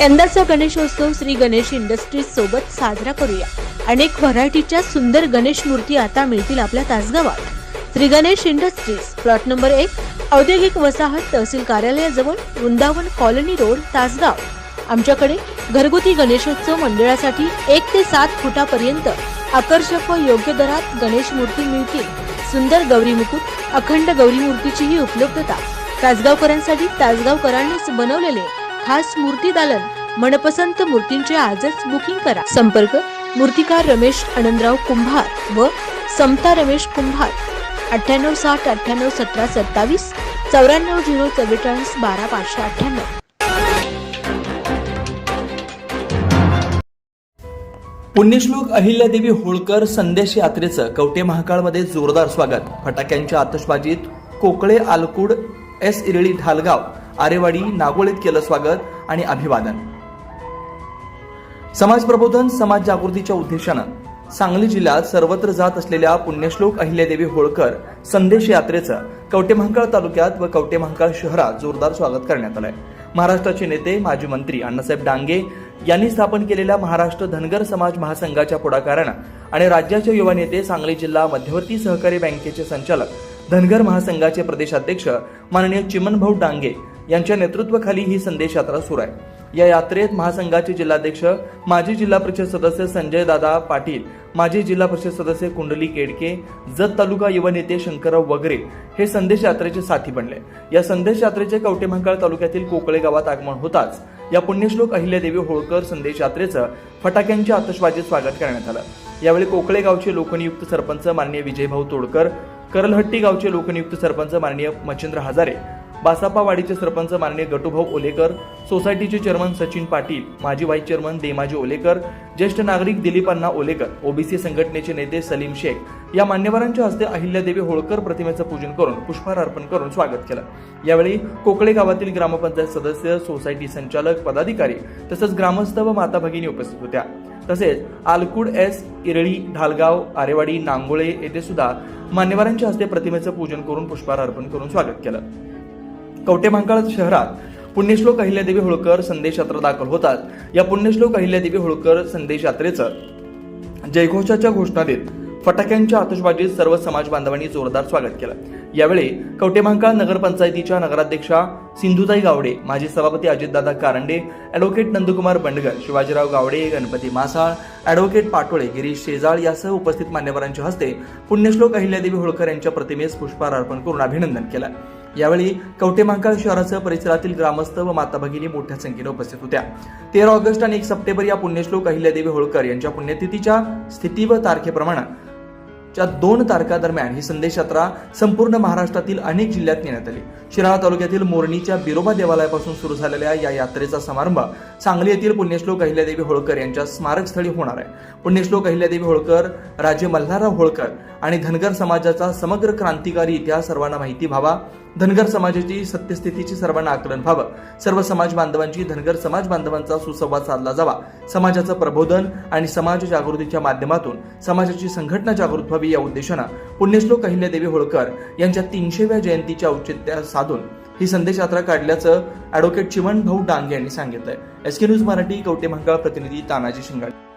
यंदाचा गणेशोत्सव श्री गणेश इंडस्ट्रीज सोबत साजरा करूया. अनेक व्हरायटीच्या सुंदर गणेश मूर्ती आता मिळतील आपल्या तासगावात. Shri Ganesh industries plot number एक औद्योगिक वसाहत तहसील कार्यालयाजवळ वृंदावन कॉलनी रोड तासगाव. आमच्याकडे घरगुती गणेशोत्सव मंडळासाठी एक ते सात फुटापर्यंत आकर्षक व योग्य दरात गणेश मूर्ती मिळतील. सुंदर गौरी मुकुट अखंड गौरी मूर्तीचीही उपलब्धता. तासगावकरांसाठी तासगावकरांनीच बनवलेले खास मूर्ती दालन मनपसंत मूर्तींचे आजच बुकिंग करा. संपर्क मूर्तिकार रमेश आनंदराव कुंभार व समता रमेश कुंभार. अठ्ठ्याण्णव साठ अठ्ठ्याण्णव सतरा सत्तावीस चौऱ्याण्णव झिरो चव्वेचाळीस बारा पाचशे अठ्ठ्याण्णव. पुण्यश्लोक अहिल्यादेवी होळकर संदेश यात्रेचं कवटे महाकाळमध्ये जोरदार स्वागत. फटाक्यांच्या आतषबाजीत कोकळे आलकुड एस इरळी ढालगाव. आरेवाडी नागोळीत केलं स्वागत आणि अभिवादन. समाज प्रबोधन समाज जागृतीच्या उद्देशानं सांगली जिल्ह्यात सर्वत्र जात असलेल्या पुण्यश्लोक अहिल्यादेवी होळकर संदेश यात्रेचं कवटेमहांकाळ तालुक्यात व कवटेमहांकाळ शहरात जोरदार स्वागत करण्यात आलंय. महाराष्ट्राचे नेते माजी मंत्री अण्णासाहेब डांगे यांनी स्थापन केलेल्या महाराष्ट्र धनगर समाज महासंघाच्या पुढाकारानं आणि राज्याचे युवा नेते सांगली जिल्हा मध्यवर्ती सहकारी बँकेचे संचालक धनगर महासंघाचे प्रदेशाध्यक्ष माननीय चिमनभाऊ डांगे यांच्या नेतृत्वाखाली ही संदेश यात्रा सुरू आहे. या यात्रेत महासंघाचे जिल्हाध्यक्ष माजी जिल्हा परिषद सदस्य संजय दादा पाटील माजी जिल्हा परिषद सदस्य कुंडली केडके जत तालुका युवा नेते शंकरराव वगैरे हे संदेश यात्रेचे साथी बनले. या संदेश यात्रेचे कवटेमहांकाळ तालुक्यातील कोकळे गावात आगमन होताच या पुण्यश्लोक अहिल्यादेवी होळकर संदेश यात्रेचं फटाक्यांच्या आतषबाजीत स्वागत करण्यात आलं. यावेळी कोकळे गावचे लोकनियुक्त सरपंच माननीय विजयभाऊ तोडकर करलहट्टी गावचे लोकनियुक्त सरपंच माननीय मच्छिंद्र हजारे बासापावाडीचे सरपंच माननीय गटुभाऊ ओलेकर सोसायटीचे चेअरमन सचिन पाटील माजी व्हाईस चेअरमन देमाजी ओलेकर ज्येष्ठ नागरिक दिलीप अण्णा ओलेकर ओबीसी संघटनेचे नेते सलीम शेख या मान्यवरांच्या हस्ते अहिल्यादेवी होळकर प्रतिमेचं पूजन करून पुष्पहार अर्पण करून स्वागत केलं. यावेळी कोकळे गावातील ग्रामपंचायत सदस्य सोसायटी संचालक पदाधिकारी तसंच ग्रामस्थ व माता भगिनी उपस्थित होत्या. तसेच आलकुड एस इरळी ढालगाव आरेवाडी नांगोळे येथे सुद्धा मान्यवरांच्या हस्ते प्रतिमेचं पूजन करून पुष्पहार अर्पण करून स्वागत केलं. कवटेमहांकाळ शहरात पुण्यश्लोक अहिल्यादेवी होळकर संदेश यात्रा दाखल होतात. या पुण्यश्लोक अहिल्यादेवी होळकर संदेश यात्रेचं जयघोषाच्या घोषणा देत फटाक्यांच्या आतषबाजीत सर्व समाज बांधवांनी जोरदार स्वागत केलं. यावेळी कवटेमहांकाळ नगरपंचायतीच्या नगराध्यक्षा सिंधुताई गावडे माजी सभापती अजितदादा कारंडे ॲडव्होकेट नंदकुमार बंडगर शिवाजीराव गावडे गणपती मासाळ ॲडव्होकेट पाटोळे गिरीश शेजाळ यासह उपस्थित मान्यवरांच्या हस्ते पुण्यश्लोक अहिल्यादेवी होळकर यांच्या प्रतिमेस पुष्पहार अर्पण करून अभिनंदन केलं. यावेळी कवटेमहांकाळ शहरासह परिसरातील ग्रामस्थ व माता भगिनी मोठ्या संख्येने उपस्थित होत्या. तेरा ऑगस्ट आणि एक सप्टेंबर या पुण्यश्लोक अहिल्यादेवी होळकर यांच्या पुण्यतिथीच्या स्थिती व तारखेप्रमाणे च्या दोन तारखा दरम्यान ही संदेश यात्रा संपूर्ण महाराष्ट्रातील अनेक जिल्ह्यात नेण्यात आली. शिराळा तालुक्यातील मोरणीच्या बिरोबा देवालयापासून सुरू झालेल्या या यात्रेचा समारंभ सांगली येथील पुण्यश्लोक अहिल्यादेवी होळकर यांच्या स्मारकस्थळी होणार आहे. पुण्यश्लोक अहिल्यादेवी होळकर राजे मल्हारराव होळकर आणि धनगर समाजाचा समग्र क्रांतिकारी इतिहास सर्वांना माहिती व्हावा. धनगर समाजाची सत्यस्थितीची सर्वांना आकलन व्हावं. सर्व समाज बांधवांची धनगर समाज बांधवांचा सुसंवाद साधला जावा. समाजाचं प्रबोधन आणि समाज जागृतीच्या माध्यमातून समाजाची संघटना जागृत व्हावी या उद्देशानं पुण्यश्लोक अहिल्यादेवी होळकर यांच्या तीनशेव्या जयंतीच्या औचित्य साधून ही संदेश यात्रा काढल्याचं ॲडव्होकेट चिमण भाऊ डांगे यांनी सांगितलंय. एसके न्यूज मराठी कवटे महाकाळ प्रतिनिधी तानाजी शिंगाडे.